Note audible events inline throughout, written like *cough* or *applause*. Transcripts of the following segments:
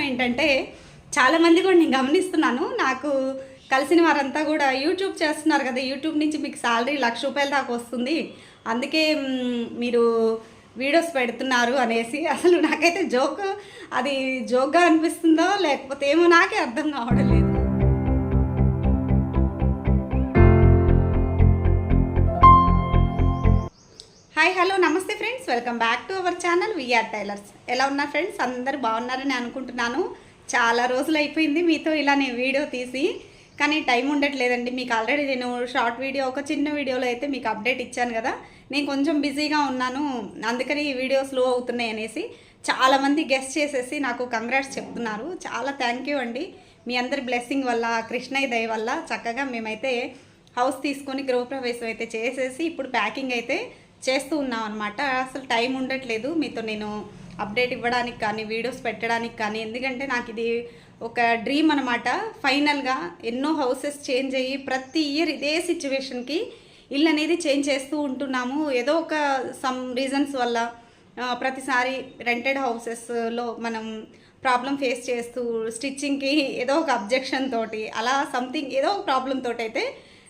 ఏంటంటే చాలామంది కూడా నేను గమనిస్తున్నాను. నాకు కలిసిన వారంతా కూడా యూట్యూబ్ చేస్తున్నారు కదా యూట్యూబ్ నుంచి మీకు శాలరీ లక్ష రూపాయల దాకా వస్తుంది. అందుకే మీరు వీడియోస్ పెడుతున్నారు అనేసి. అసలు నాకైతే జోక్ అది జోక్గా అనిపిస్తుందో లేకపోతే ఏమో నాకే అర్థం కావడం లేదు. హాయ్ హలో నమస్తే friends welcome back to our channel VR tailors ఎలా ఉన్నారు ఫ్రెండ్స్ అందరు బాగున్నారని అనుకుంటున్నాను. చాలా రోజులు అయిపోయింది మీతో ఇలా నేను వీడియో తీసి. కానీ టైం ఉండట్లేదండి. మీకు ఆల్రెడీ నేను షార్ట్ వీడియో ఒక చిన్న వీడియోలో అయితే మీకు అప్డేట్ ఇచ్చాను కదా. నేను కొంచెం బిజీగా ఉన్నాను. అందుకని ఈ వీడియో స్లో అవుతున్నాయి అనేసి చాలామంది గెస్ట్ చేసేసి నాకు కంగ్రాట్స్ చెప్తున్నారు. చాలా థ్యాంక్ యూ అండి. మీ అందరి బ్లెస్సింగ్ వల్ల కృష్ణయ్య దయ వల్ల చక్కగా మేమైతే హౌస్ తీసుకొని గృహప్రవేశం అయితే చేసేసి ఇప్పుడు ప్యాకింగ్ అయితే చేస్తూ ఉన్నాం అనమాట అసలు టైం ఉండట్లేదు. మీతో నేను అప్డేట్ ఇవ్వడానికి కానీ వీడియోస్ పెట్టడానికి కానీ ఎందుకంటే నాకు ఇది ఒక డ్రీమ్ అనమాట ఫైనల్గా ఎన్నో హౌసెస్ చేంజ్ అయ్యి ప్రతి ఇయర్ ఇదే సిచ్యువేషన్కి ఇల్లు అనేది చేంజ్ చేస్తూ ఉంటున్నాము. ఏదో ఒక సమ్ రీజన్స్ వల్ల ప్రతిసారి రెంటెడ్ హౌసెస్లో మనం ప్రాబ్లం ఫేస్ చేస్తూ స్టిచ్చింగ్కి ఏదో ఒక అబ్జెక్షన్ తోటి అలా సంథింగ్ ఏదో ఒక ప్రాబ్లం తోటి అయితే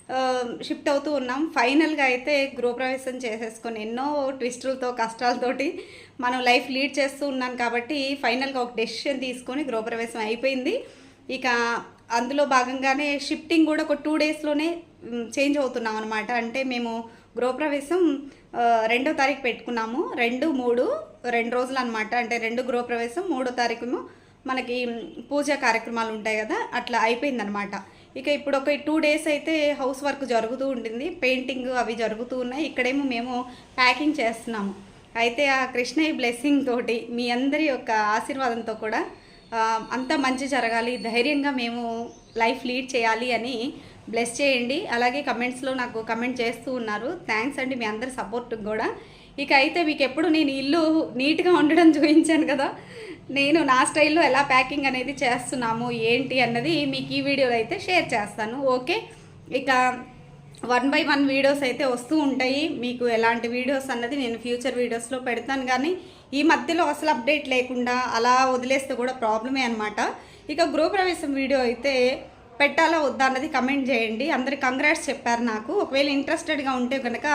Um, షిఫ్ట్ అవుతూ ఉన్నాం. ఫైనల్గా అయితే గృహప్రవేశం చేసేసుకొని ఎన్నో ట్విస్టులతో కష్టాలతోటి మనం లైఫ్ లీడ్ చేస్తూ ఉన్నాం కాబట్టి ఫైనల్గా ఒక డెసిషన్ తీసుకొని గృహప్రవేశం అయిపోయింది. ఇక అందులో భాగంగానే షిఫ్టింగ్ కూడా ఒక టూ డేస్లోనే చేంజ్ అవుతున్నాం అనమాట అంటే మేము గృహప్రవేశం రెండో తారీఖు పెట్టుకున్నాము. రెండు మూడు రెండు రోజులు అనమాట అంటే రెండు గృహప్రవేశం మూడో తారీఖు మనకి పూజా కార్యక్రమాలు ఉంటాయి కదా అట్లా అయిపోయిందనమాట ఇక ఇప్పుడు ఒక టూ డేస్ అయితే హౌస్ వర్క్ జరుగుతూ ఉంటుంది పెయింటింగ్ అవి జరుగుతూ ఉన్నాయి. ఇక్కడేమో మేము ప్యాకింగ్ చేస్తున్నాము. అయితే ఆ కృష్ణయ్య బ్లెస్సింగ్ తోటి మీ అందరి యొక్క ఆశీర్వాదంతో కూడా అంతా మంచి జరగాలి. ధైర్యంగా మేము లైఫ్ లీడ్ చేయాలి అని బ్లెస్ చేయండి. అలాగే కమెంట్స్లో నాకు కమెంట్ చేస్తూ ఉన్నారు. థ్యాంక్స్ అండి మీ అందరి సపోర్ట్ కూడా. ఇక అయితే మీకు ఎప్పుడు నేను ఇల్లు నీట్గా ఉండడం చూపించాను కదా. నేను నా స్టైల్లో ఎలా ప్యాకింగ్ అనేది చేస్తున్నాము ఏంటి అన్నది మీకు ఈ వీడియోలో అయితే షేర్ చేస్తాను ఓకే? ఇక వన్ బై వన్ వీడియోస్ అయితే వస్తూ ఉంటాయి. మీకు ఎలాంటి వీడియోస్ అన్నది నేను ఫ్యూచర్ వీడియోస్లో పెడతాను కానీ ఈ మధ్యలో అసలు అప్డేట్ లేకుండా అలా వదిలేస్తే కూడా ప్రాబ్లమే అనమాట ఇక గృహప్రవేశం వీడియో అయితే పెట్టాలా వద్దా అన్నది కమెంట్ చేయండి. అందరు కంగ్రాట్స్ చెప్పారు నాకు. ఒకవేళ ఇంట్రెస్టెడ్గా ఉంటే కనుక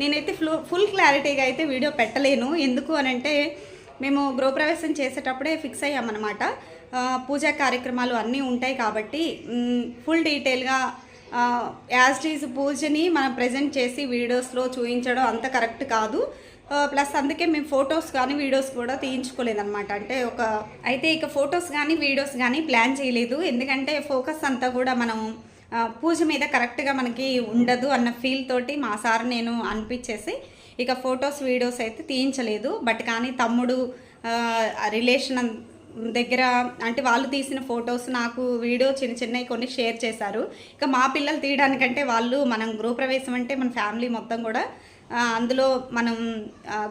నేనైతే ఫుల్ ఫుల్ క్లారిటీగా అయితే వీడియో పెట్టలేను. ఎందుకు అని అంటే మేము గృహప్రవేశం చేసేటప్పుడే ఫిక్స్ అయ్యామన్నమాట. పూజా కార్యక్రమాలు అన్నీ ఉంటాయి కాబట్టి ఫుల్ డీటెయిల్గా యాజ్ ఈజ్ పూజని మనం ప్రజెంట్ చేసి వీడియోస్లో చూపించడం అంత కరెక్ట్ కాదు. ప్లస్ అందుకే మేము ఫొటోస్ కానీ వీడియోస్ కూడా తీయించుకోలేదన్నమాట. అంటే ఒక అయితే ఇక ఫొటోస్ కానీ వీడియోస్ కానీ ప్లాన్ చేయలేదు. ఎందుకంటే ఫోకస్ అంతా కూడా మనం పూజ మీద కరెక్ట్గా మనకి ఉండదు అన్న ఫీల్ తోటి మా సార్ నేను అనిపించేసి ఇక ఫొటోస్ వీడియోస్ అయితే తీయించలేదు. బట్ కానీ తమ్ముడు రిలేషన్ దగ్గర అంటే వాళ్ళు తీసిన ఫొటోస్ నాకు వీడియో చిన్న చిన్నవి కొన్ని షేర్ చేశారు. ఇక మా పిల్లలు తీయడానికంటే వాళ్ళు మనం గృహప్రవేశం అంటే మన ఫ్యామిలీ మొత్తం కూడా అందులో మనం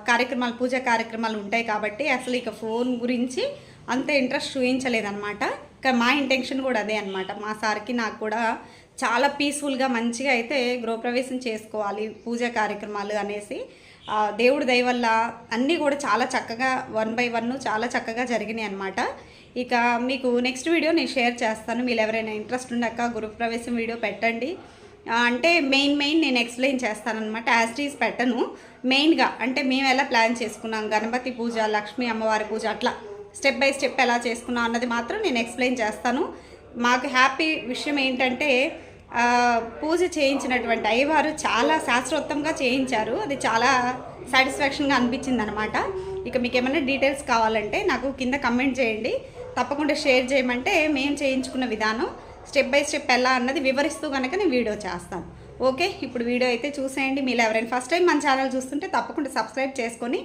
కార్యక్రమాలు పూజా కార్యక్రమాలు ఉంటాయి కాబట్టి అసలు ఇక ఫోన్ గురించి అంత ఇంట్రెస్ట్ చూపించలేదన్నమాట ఇక మా ఇంటెన్షన్ కూడా అదే అనమాట మా సార్కి నాకు కూడా చాలా పీస్ఫుల్గా మంచిగా అయితే గృహప్రవేశం చేసుకోవాలి పూజా కార్యక్రమాలు అనేసి. దేవుడి దయ వల్ల అన్నీ కూడా చాలా చక్కగా వన్ బై వన్ చాలా చక్కగా జరిగినాయి అనమాట ఇక మీకు నెక్స్ట్ వీడియో నేను షేర్ చేస్తాను. మీరు ఎవరైనా ఇంట్రెస్ట్ ఉండక గృహప్రవేశం వీడియో పెట్టండి. అంటే మెయిన్ మెయిన్ నేను ఎక్స్ప్లెయిన్ చేస్తానన్నమాట యాజ్ టీస్ పెట్టను. మెయిన్గా అంటే మేము ఎలా ప్లాన్ చేసుకున్నాం? గణపతి పూజ లక్ష్మీ అమ్మవారి పూజ అట్లా. స్టెప్ బై స్టెప్ ఎలా చేసుకున్నాం అన్నది మాత్రం నేను ఎక్స్ప్లెయిన్ చేస్తాను. మాకు హ్యాపీ విషయం ఏంటంటే పూజ చేయించినటువంటి అయ్యవారు చాలా శాస్త్రోత్తంగా చేయించారు. అది చాలా సాటిస్ఫాక్షన్గా అనిపించింది అనమాట ఇక మీకు ఏమైనా డీటెయిల్స్ కావాలంటే నాకు కింద కమెంట్ చేయండి. తప్పకుండా షేర్ చేయమంటే మేము చేయించుకున్న విధానం స్టెప్ బై స్టెప్ ఎలా అన్నది వివరిస్తూ కనుక నేను వీడియో చేస్తాను. ఓకే ఇప్పుడు వీడియో అయితే చూసేయండి. మీరు ఎవరైనా ఫస్ట్ టైం మన ఛానల్ చూస్తుంటే తప్పకుండా సబ్స్క్రైబ్ చేసుకొని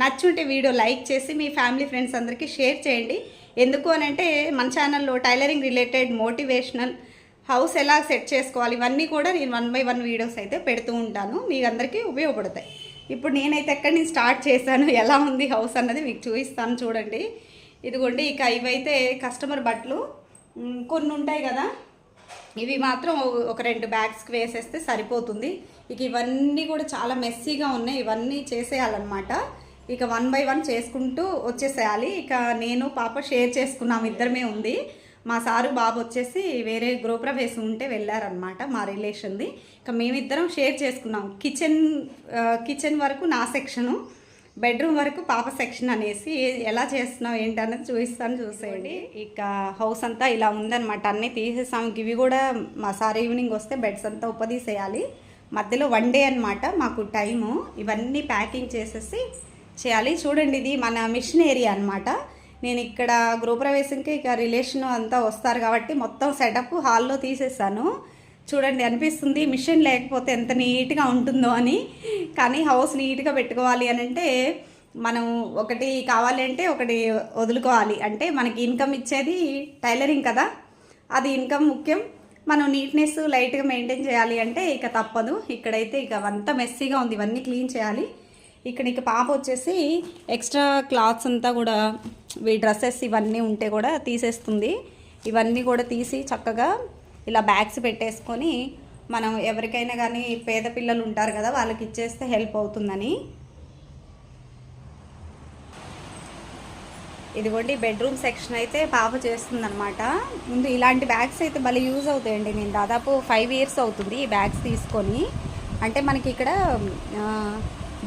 నచ్చుంటే వీడియో లైక్ చేసి మీ ఫ్యామిలీ ఫ్రెండ్స్ అందరికీ షేర్ చేయండి. ఎందుకు అని అంటే మన ఛానల్లో టైలరింగ్ రిలేటెడ్ మోటివేషనల్ హౌస్ ఎలా సెట్ చేసుకోవాలి ఇవన్నీ కూడా నేను వన్ బై వన్ వీడియోస్ అయితే పెడుతూ ఉంటాను. మీ అందరికీ ఉపయోగపడతాయి. ఇప్పుడు నేనైతే ఎక్కడి నుంచి స్టార్ట్ చేశాను ఎలా ఉంది హౌస్ అన్నది మీకు చూపిస్తాను చూడండి. ఇదిగోండి ఇక ఇవైతే కస్టమర్ బట్టలు. కొన్ని ఉంటాయి కదా ఇవి మాత్రం ఒక రెండు బ్యాగ్స్కి వేసేస్తే సరిపోతుంది. ఇక ఇవన్నీ కూడా చాలా మెస్సీగా ఉన్నాయి. ఇవన్నీ చేసేయాలన్నమాట. ఇక వన్ బై వన్ చేసుకుంటూ వచ్చేసేయాలి. ఇక నేను పాప షేర్ చేసుకున్నాం ఇద్దరమే ఉంది మా సారు బాబు వచ్చేసి వేరే గృహప్రవేశం ఉంటే వెళ్ళారనమాట మా రిలేషన్ది. ఇక మేమిద్దరం షేర్ చేసుకున్నాం. కిచెన్ కిచెన్ వరకు నా సెక్షను బెడ్రూమ్ వరకు పాప సెక్షన్ అనేసి ఎలా చేస్తున్నావు ఏంటన్నది చూపిస్తాను చూసేయండి. ఇక హౌస్ అంతా ఇలా ఉందన్నమాట. అన్నీ తీసేసాం. ఇవి కూడా మా సార్ ఈవినింగ్ వస్తే బెడ్స్ అంతా ఉపదీసేయాలి మధ్యలో వన్ డే అనమాట మాకు టైము. ఇవన్నీ ప్యాకింగ్ చేసేసి చేయాలి. చూడండి ఇది మన మిషన్ ఏరియా అనమాట నేను ఇక్కడ గృహప్రవేశంకి ఇక రిలేషన్ అంతా వస్తారు కాబట్టి మొత్తం సెటప్ హాల్లో తీసేసాను. చూడండి అనిపిస్తుంది మిషన్ లేకపోతే ఎంత నీట్గా ఉంటుందో అని. కానీ హౌస్ నీట్గా పెట్టుకోవాలి అని అంటే మనం ఒకటి కావాలి అంటే ఒకటి వదులుకోవాలి. అంటే మనకి ఇన్కమ్ ఇచ్చేది టైలరింగ్ కదా. అది ఇన్కమ్ ముఖ్యం. మనం నీట్నెస్ లైట్గా మెయింటైన్ చేయాలి అంటే ఇక తప్పదు. ఇక్కడైతే ఇక అంతా మెస్సీగా ఉంది. ఇవన్నీ క్లీన్ చేయాలి. ఇక్కడ ఇక పాప వచ్చేసి ఎక్స్ట్రా క్లాత్స్ అంతా కూడా ఈ డ్రెస్సెస్ ఇవన్నీ ఉంటే కూడా తీసేస్తుంది. ఇవన్నీ కూడా తీసి చక్కగా ఇలా బ్యాగ్స్ పెట్టేసుకొని మనం ఎవరికైనా కానీ పేద పిల్లలు ఉంటారు కదా వాళ్ళకి ఇచ్చేస్తే హెల్ప్ అవుతుందని. ఇదిగోండి బెడ్రూమ్ సెక్షన్ అయితే పాప చేస్తుందన్నమాట. ముందు ఇలాంటి బ్యాగ్స్ అయితే భలే యూజ్ అవుతాయండి. నేను దాదాపు ఫైవ్ ఇయర్స్ అవుతుంది ఈ బ్యాగ్స్ తీసుకొని. అంటే మనకి ఇక్కడ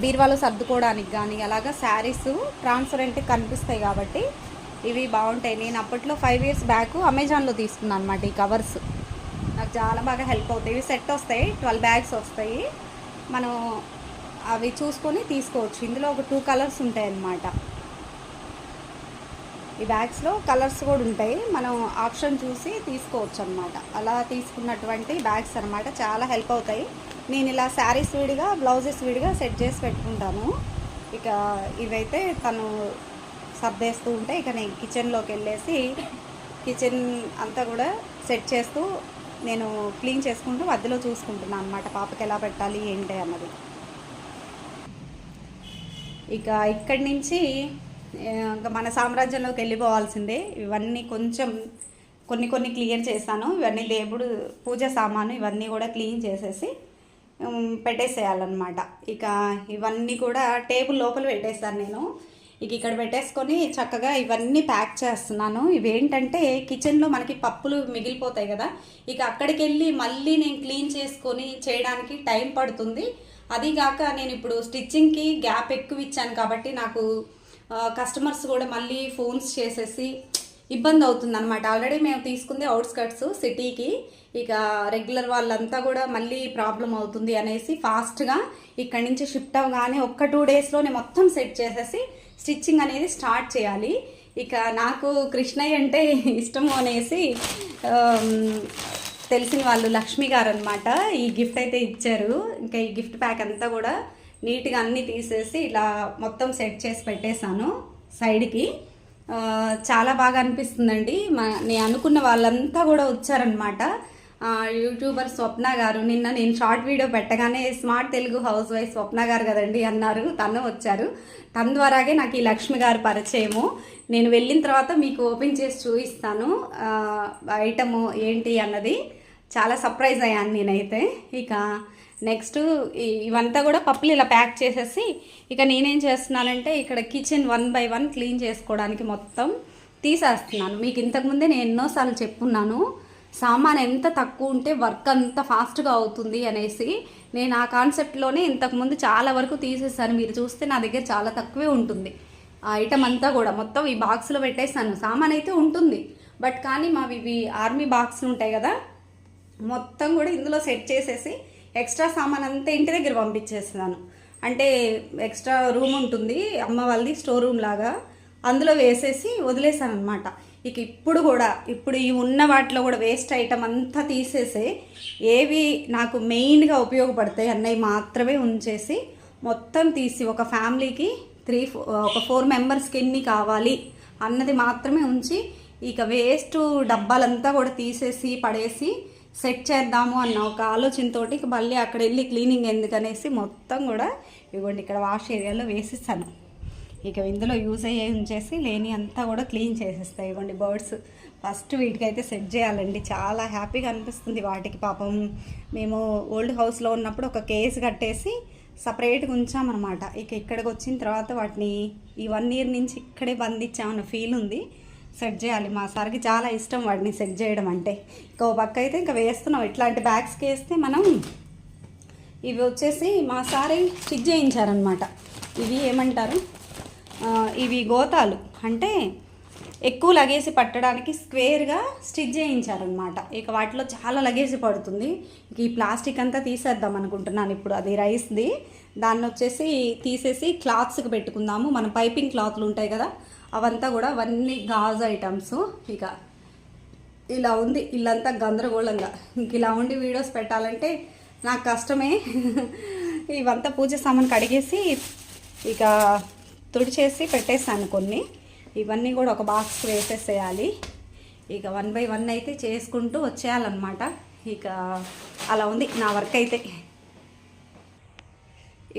బీరువాలో సర్దుకోవడానికి కానీ అలాగా శారీస్ ట్రాన్స్పరెంట్ కనిపిస్తాయి కాబట్టి ఇవి బాగుంటాయి. నేను అప్పట్లో ఫైవ్ ఇయర్స్ బ్యాక్ అమెజాన్లో తీసుకున్నాను అనమాట ఈ కవర్స్ నాకు చాలా బాగా హెల్ప్ అవుతాయి. ఇవి సెట్ వస్తాయి ట్వెల్వ్ బ్యాగ్స్ వస్తాయి. మనం అవి చూసుకొని తీసుకోవచ్చు. ఇందులో ఒక టూ కలర్స్ ఉంటాయి అన్నమాట ఈ బ్యాగ్స్లో కలర్స్ కూడా ఉంటాయి. మనం ఆప్షన్ చూసి తీసుకోవచ్చు అనమాట అలా తీసుకున్నటువంటి బ్యాగ్స్ అనమాట చాలా హెల్ప్ అవుతాయి. నేను ఇలా శారీస్ విడిగా బ్లౌజెస్ విడిగా సెట్ చేసి పెట్టుకుంటాను. ఇక ఇవైతే తను సర్దేస్తూ ఉంటే ఇక నేను కిచెన్లోకి వెళ్ళేసి కిచెన్ అంతా కూడా సెట్ చేస్తూ నేను క్లీన్ చేసుకుంటూ మధ్యలో చూసుకుంటున్నాను అనమాట పాపకి ఎలా పెట్టాలి ఏంటి అన్నది. ఇక ఇక్కడి నుంచి మన సామ్రాజ్యంలోకి వెళ్ళిపోవాల్సిందే. ఇవన్నీ కొంచెం కొన్ని కొన్ని క్లియర్ చేశాను ఇవన్నీ దేవుడు పూజ సామాను ఇవన్నీ కూడా క్లీన్ చేసేసి పెట్టేసేయాలన్నమాట. ఇక ఇవన్నీ కూడా టేబుల్ లోపల పెట్టేస్తాను నేను. ఇక ఇక్కడ పెట్టేసుకొని చక్కగా ఇవన్నీ ప్యాక్ చేస్తున్నాను. ఇవేంటంటే కిచెన్లో మనకి పప్పులు మిగిలిపోతాయి కదా. ఇక అక్కడికి వెళ్ళి మళ్ళీ నేను క్లీన్ చేసుకొని చేయడానికి టైం పడుతుంది. అదిగాక నేను ఇప్పుడు స్టిచ్చింగ్కి గ్యాప్ ఎక్కువ ఇచ్చాను కాబట్టి నాకు కస్టమర్స్ కూడా మళ్ళీ ఫోన్స్ చేసేసి ఇబ్బంది అవుతుంది అనమాట ఆల్రెడీ మేము తీసుకుంది అవుట్స్కట్స్ సిటీకి ఇక రెగ్యులర్ వాళ్ళంతా కూడా మళ్ళీ ప్రాబ్లం అవుతుంది అనేసి ఫాస్ట్గా ఇక్కడి నుంచి షిఫ్ట్ అవ్వగానే ఒక్క టూ డేస్లోనే మొత్తం సెట్ చేసేసి స్టిచ్చింగ్ అనేది స్టార్ట్ చేయాలి. ఇక నాకు కృష్ణయ్య అంటే ఇష్టము అనేసి తెలిసిన వాళ్ళు లక్ష్మి గారు అనమాట ఈ గిఫ్ట్ అయితే ఇచ్చారు. ఇంకా ఈ గిఫ్ట్ ప్యాక్ అంతా కూడా నీట్గా అన్నీ తీసేసి ఇలా మొత్తం సెట్ చేసి పెట్టేశాను సైడ్కి. చాలా బాగా అనిపిస్తుందండి. మా నేను అనుకున్న వాళ్ళంతా కూడా వచ్చారనమాట యూట్యూబర్ స్వప్న గారు నిన్న నేను షార్ట్ వీడియో పెట్టగానే smart Telugu house wife Swapna గారు కదండి అన్నారు తను వచ్చారు. తన ద్వారాగే నాకు ఈ లక్ష్మి గారు పరిచయము. నేను వెళ్ళిన తర్వాత మీకు ఓపెన్ చేసి చూపిస్తాను. ఐటము ఏంటి అన్నది. చాలా సర్ప్రైజ్ అయ్యాను నేనైతే. ఇక నెక్స్ట్ ఇవంతా కూడా పప్పులు ఇలా ప్యాక్ చేసేసి ఇక నేనేం చేస్తున్నానంటే ఇక్కడ kitchen one by one clean చేసుకోవడానికి మొత్తం తీసేస్తున్నాను. మీకు ఇంతకుముందే నేను ఎన్నోసార్లు చెప్పున్నాను సామాన్ ఎంత తక్కువ ఉంటే వర్క్ అంత ఫాస్ట్గా అవుతుంది అనేసి. నేను ఆ కాన్సెప్ట్లోనే ఇంతకుముందు చాలా వరకు తీసేసాను. మీరు చూస్తే నా దగ్గర చాలా తక్కువే ఉంటుంది ఆ ఐటమ్ అంతా కూడా. మొత్తం ఈ బాక్స్లో పెట్టేసాను. సామాన్ అయితే ఉంటుంది బట్ కానీ మావి ఇవి ఆర్మీ బాక్స్లు ఉంటాయి కదా మొత్తం కూడా ఇందులో సెట్ చేసేసి ఎక్స్ట్రా సామాన్ అంతా ఇంటి దగ్గర పంపించేస్తున్నాను. అంటే ఎక్స్ట్రా రూమ్ ఉంటుంది అమ్మ వాళ్ళది స్టోర్ రూమ్ లాగా. అందులో వేసేసి వదిలేసాను అనమాట ఇక ఇప్పుడు కూడా ఇప్పుడు ఈ ఉన్న వాటిలో కూడా వేస్ట్ ఐటమ్ అంతా తీసేసి ఏవి నాకు మెయిన్గా ఉపయోగపడతాయి అన్నవి మాత్రమే ఉంచేసి మొత్తం తీసి ఒక ఫ్యామిలీకి త్రీ ఒక ఫోర్ మెంబర్స్కి ఎన్ని కావాలి అన్నది మాత్రమే ఉంచి ఇక వేస్ట్ డబ్బాలంతా కూడా తీసేసి పడేసి సెట్ చేద్దాము అన్న ఒక ఆలోచనతోటి మళ్ళీ అక్కడ వెళ్ళి క్లీనింగ్ ఎందుకనేసి మొత్తం కూడా ఇవ్వండి ఇక్కడ వాష్ ఏరియాలో వేసిస్తాను. ఇక ఇందులో యూజ్ అయ్యే ఉంచేసి లేని అంతా కూడా క్లీన్ చేసేస్తాయి ఇవ్వండి బర్డ్స్ ఫస్ట్ వీటికైతే సెట్ చేయాలండి. చాలా హ్యాపీగా అనిపిస్తుంది వాటికి పాపం. మేము ఓల్డ్ హౌస్లో ఉన్నప్పుడు ఒక కేసు కట్టేసి సపరేట్గా ఉంచామన్నమాట. ఇక ఇక్కడికి వచ్చిన తర్వాత వాటిని ఈ వన్ ఇయర్ నుంచి ఇక్కడే బంధించామన్న ఫీల్ ఉంది. సెట్ చేయాలి. మా సార్కి చాలా ఇష్టం వాటిని సెట్ చేయడం అంటే. ఇంకో పక్క అయితే ఇంకా వేస్తున్నాం. ఇట్లాంటి బ్యాగ్స్కి వేస్తే మనం ఇవి వచ్చేసి మా సారే స్టిచ్ చేయించారనమాట ఇవి ఏమంటారు? ఇవి గోతాలు. అంటే ఎక్కువ లగేసి పట్టడానికి స్క్వేర్గా స్టిచ్ చేయించారనమాట ఇక వాటిలో చాలా లగేసి పడుతుంది. ఇక ఈ ప్లాస్టిక్ అంతా తీసేద్దాం అనుకుంటున్నాను ఇప్పుడు. అది రైస్ది. దాన్ని వచ్చేసి తీసేసి క్లాత్స్కి పెట్టుకుందాము. మన పైపింగ్ క్లాత్లు ఉంటాయి కదా అవంతా కూడా అవన్నీ గాజు ఐటమ్స్. ఇక ఇలా ఉంది ఇల్లంతా గందరగోళంగా. ఇంక ఇలా ఉండి వీడియోస్ పెట్టాలంటే నాకు కష్టమే. ఇవంతా పూజ సామాన్ కడిగేసి ఇక తుడిచేసి పెట్టేసాను కొన్ని. ఇవన్నీ కూడా ఒక బాక్స్ వేసేసేయాలి. ఇక వన్ బై వన్ అయితే చేసుకుంటూ వచ్చేయాలన్నమాట. ఇక అలా ఉంది నా వర్క్ అయితే.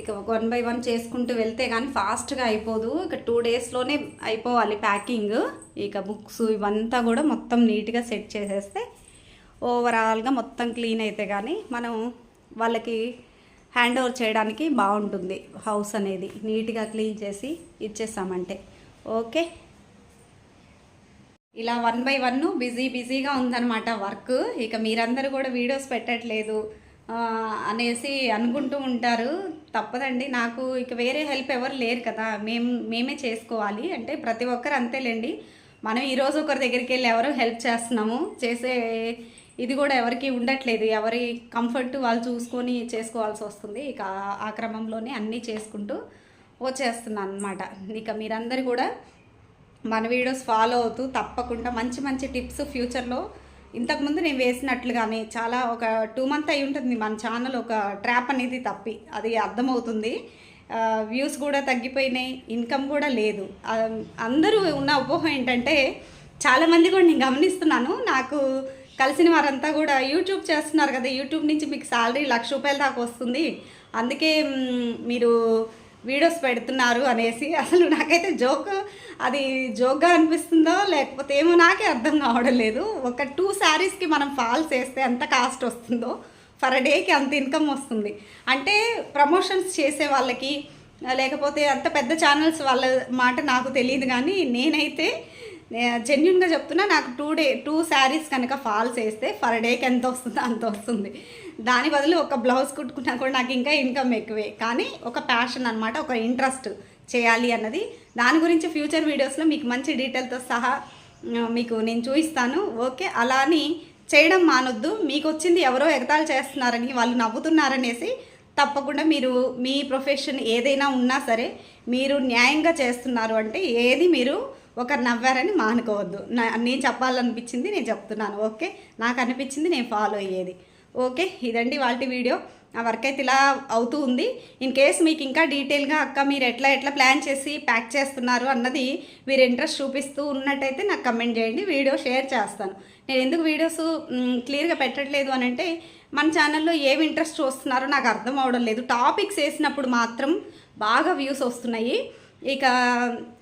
ఇక వన్ బై వన్ చేసుకుంటూ వెళ్తే కానీ ఫాస్ట్గా అయిపోదు. ఇక టూ డేస్లోనే అయిపోవాలి ప్యాకింగ్. ఇక బుక్స్ ఇవంతా కూడా మొత్తం నీట్గా సెట్ చేసేస్తే ఓవరాల్గా మొత్తం క్లీన్ అయితే కానీ మనం వాళ్ళకి హ్యాండ్ ఓవర్ చేయడానికి బాగుంటుంది హౌస్ అనేది. నీట్గా క్లీన్ చేసి ఇచ్చేసామంటే. ఓకే? ఇలా వన్ బై వన్ బిజీ బిజీగా ఉందన్నమాట వర్క్. ఇక మీరందరూ కూడా వీడియోస్ పెట్టట్లేదు అనేసి అనుకుంటూ ఉంటారు. తప్పదండి. నాకు ఇక వేరే హెల్ప్ ఎవరు లేరు కదా. మేము మేమే చేసుకోవాలి. అంటే ప్రతి ఒక్కరు అంతేలేండి. మనం ఈరోజు ఒకరి దగ్గరికి వెళ్ళి ఎవరో హెల్ప్ చేస్తున్నాము. చేసే ఇది కూడా ఎవరికి ఉండట్లేదు. ఎవరి కంఫర్ట్ వాళ్ళు చూసుకొని చేసుకోవాల్సి వస్తుంది. ఇక ఆ క్రమంలోనే అన్నీ చేసుకుంటూ వచ్చేస్తున్నాను అనమాట ఇక మీరందరూ కూడా మన వీడియోస్ ఫాలో అవుతూ తప్పకుండా మంచి మంచి టిప్స్ ఫ్యూచర్లో ఇంతకుముందు నేను వేసినట్లుగానే చాలా ఒక టూ మంత్ అయి ఉంటుంది మన ఛానల్ ఒక ట్రాప్ అనేది తప్పి. అది అర్థమవుతుంది. వ్యూస్ కూడా తగ్గిపోయినాయి ఇన్కమ్ కూడా లేదు. అందరూ ఉన్న ఉపయోగం ఏంటంటే చాలామంది కూడా నేను గమనిస్తున్నాను. నాకు కలిసిన వారంతా కూడా యూట్యూబ్ చేస్తున్నారు కదా యూట్యూబ్ నుంచి మీకు శాలరీ లక్ష రూపాయల దాకా వస్తుంది. అందుకే మీరు వీడియోస్ పెడుతున్నారు అనేసి అసలు నాకైతే జోక్ అది జోక్గా అనిపిస్తుందో లేకపోతే ఏమో నాకే అర్థం కావడం లేదు. ఒక టూ శారీస్కి మనం ఫాల్స్ వేస్తే ఎంత కాస్ట్ వస్తుందో ఫర్ డేకి అంత ఇన్కమ్ వస్తుంది. అంటే ప్రమోషన్స్ చేసే వాళ్ళకి లేకపోతే అంత పెద్ద ఛానల్స్ వాళ్ళ మాట నాకు తెలియదు కానీ నేనైతే జెన్యున్గా చెప్తున్నా నాకు టూ డే టూ శారీస్ కనుక ఫాల్స్ వేస్తే పర్ డేకి ఎంత వస్తుందో అంత వస్తుంది. దాని బదులు ఒక బ్లౌజ్ కుట్టుకున్నా కూడా నాకు ఇంకా ఇన్కమ్ ఎక్కువే. కానీ ఒక ప్యాషన్ అనమాట ఒక ఇంట్రెస్ట్ చేయాలి అన్నది. దాని గురించి ఫ్యూచర్ వీడియోస్లో మీకు మంచి డీటెయిల్తో సహా మీకు నేను చూపిస్తాను. ఓకే అలా అని చేయడం మానొద్దు. మీకు వచ్చింది ఎవరో ఎగతాళి చేస్తున్నారని వాళ్ళు నవ్వుతున్నారనేసి తప్పకుండా మీరు మీ ప్రొఫెషన్ ఏదైనా ఉన్నా సరే మీరు న్యాయంగా చేస్తున్నారు అంటే ఏది మీరు ఒకరు నవ్వారని మానుకోవద్దు నా నేను చెప్పాలనిపించింది నేను చెప్తున్నాను ఓకే? నాకు అనిపించింది నేను ఫాలో అయ్యేది. ఓకే? ఇదండి వాళ్ళ వీడియో. ఆ వర్క్ అయితే ఇలా అవుతూ ఉంది. ఇన్ కేస్ మీకు ఇంకా డీటెయిల్గా అక్క మీరు ఎట్లా ఎట్లా ప్లాన్ చేసి ప్యాక్ చేస్తున్నారు అన్నది మీరు ఇంట్రెస్ట్ చూపిస్తూ ఉన్నట్టయితే నాకు కమెంట్ చేయండి. వీడియో షేర్ చేస్తాను. నేను ఎందుకు వీడియోస్ క్లియర్గా పెట్టట్లేదు అని అంటే మన ఛానల్లో ఏమి ఇంట్రెస్ట్ చూస్తున్నారో నాకు అర్థం అవడం లేదు. టాపిక్స్ వేసినప్పుడు మాత్రం బాగా వ్యూస్ వస్తున్నాయి. ఇక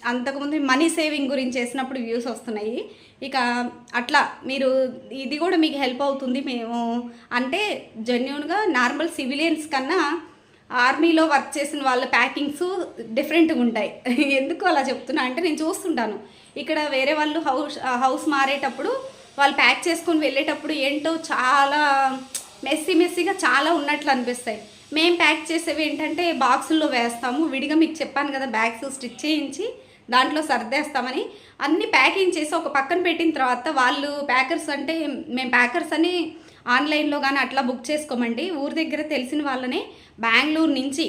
అంతకుముందు మనీ సేవింగ్ గురించి చేసినప్పుడు వ్యూస్ వస్తున్నాయి. ఇక అట్లా మీరు ఇది కూడా మీకు హెల్ప్ అవుతుంది మేము. అంటే జెన్యున్గా నార్మల్ సివిలియన్స్ కన్నా ఆర్మీలో వర్క్ చేసిన వాళ్ళ ప్యాకింగ్స్ డిఫరెంట్గా ఉంటాయి. *laughs* ఎందుకు అలా చెప్తున్నా అంటే నేను చూస్తుంటాను. ఇక్కడ వేరే వాళ్ళు హౌస్ హౌస్ మారేటప్పుడు వాళ్ళు ప్యాక్ చేసుకొని వెళ్ళేటప్పుడు ఏంటో చాలా మెస్సీ మెస్సీగా చాలా ఉన్నట్లు అనిపిస్తాయి. మేము ప్యాక్ చేసేవి ఏంటంటే బాక్సుల్లో వేస్తాము. విడిగా మీకు చెప్పాను కదా బ్యాగ్స్ స్టిచ్ చేయించి దాంట్లో సర్దేస్తామని. అన్ని ప్యాకింగ్ చేసి ఒక పక్కన పెట్టిన తర్వాత వాళ్ళు ప్యాకర్స్ అంటే మేము ప్యాకర్స్ అని ఆన్లైన్లో కానీ అట్లా బుక్ చేసుకోమండి. ఊరి దగ్గర తెలిసిన వాళ్ళని బెంగళూరు నుంచి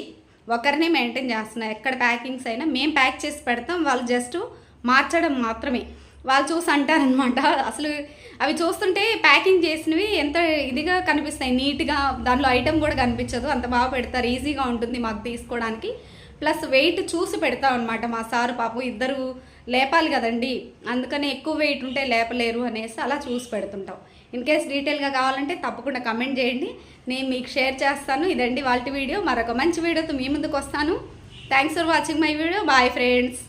ఒకరినే మెయింటైన్ చేస్తున్నారు ఎక్కడ ప్యాకింగ్స్ అయినా మేము ప్యాక్ చేసి పెడతాం. వాళ్ళు జస్ట్ మార్చడం మాత్రమే. వాళ్ళు చూసి అంటారనమాట అసలు అవి చూస్తుంటే ప్యాకింగ్ చేసినవి ఎంత ఇదిగా కనిపిస్తాయి నీట్గా దానిలో ఐటెం కూడా కనిపించదు. అంత బాగా పెడతారు ఈజీగా ఉంటుంది మాకు తీసుకోవడానికి. ప్లస్ వెయిట్ చూసి పెడతాం అనమాట మా సారు పాపం. ఇద్దరు లేపాలి కదండి అందుకని ఎక్కువ వెయిట్ ఉంటే లేపలేరు అనేసి అలా చూసి పెడుతుంటాం. ఇన్ కేస్ డీటెయిల్గా కావాలంటే తప్పకుండా కమెంట్ చేయండి. నేను మీకు షేర్ చేస్తాను. ఇదండి వాళ్ళ వీడియో. మరొక మంచి వీడియోతో మీ ముందుకు వస్తాను. Thanks for watching my video. Bye friends.